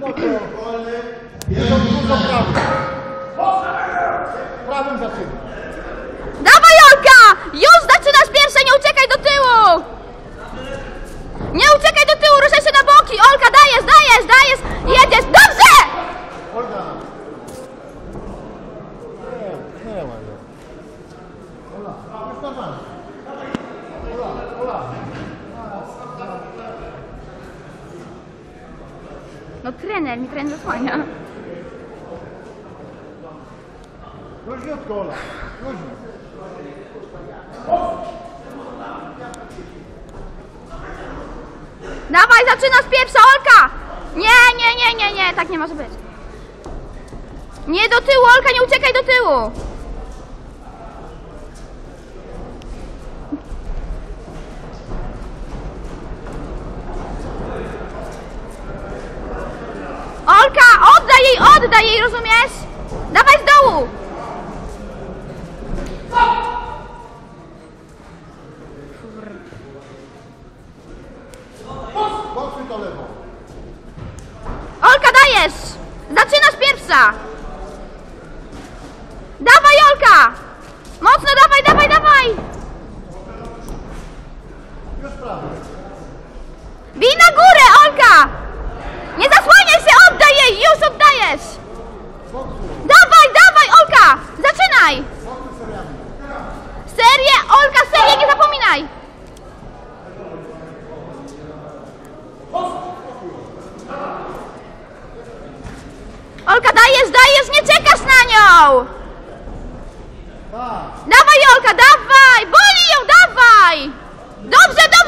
Bierzą dużo prawym. Prawym zaczyna. Dawaj Jolka! Już zaczynasz pierwsze, nie uciekaj do tyłu! Nie uciekaj do tyłu, ruszaj się na boki! Olka, dajesz, No trener, mi trener zasłania. Dawaj, zaczynasz pierwsza, Olka! Nie, nie, nie, nie, nie, tak nie może być. Nie do tyłu, Olka, nie uciekaj do tyłu! Jej, oddaj jej, rozumiesz? Dawaj z dołu! Boksy to lewo. Olka, dajesz! Zaczynasz pierwsza! Dawaj, Olka! Mocno, dawaj, dawaj, dawaj! Już prawy. Bij na górę, Olka! Nie zasłaniaj się, oddaj jej! Już oddajesz! Boksu. Dawaj, dawaj, Olka! Zaczynaj! Boksy seriami. Serię, Olka, serię, nie zapominaj! Olka, dajesz, nie czekasz na nią! Dawaj, Olka, dawaj! Boli ją, dawaj! Dobrze, dobrze!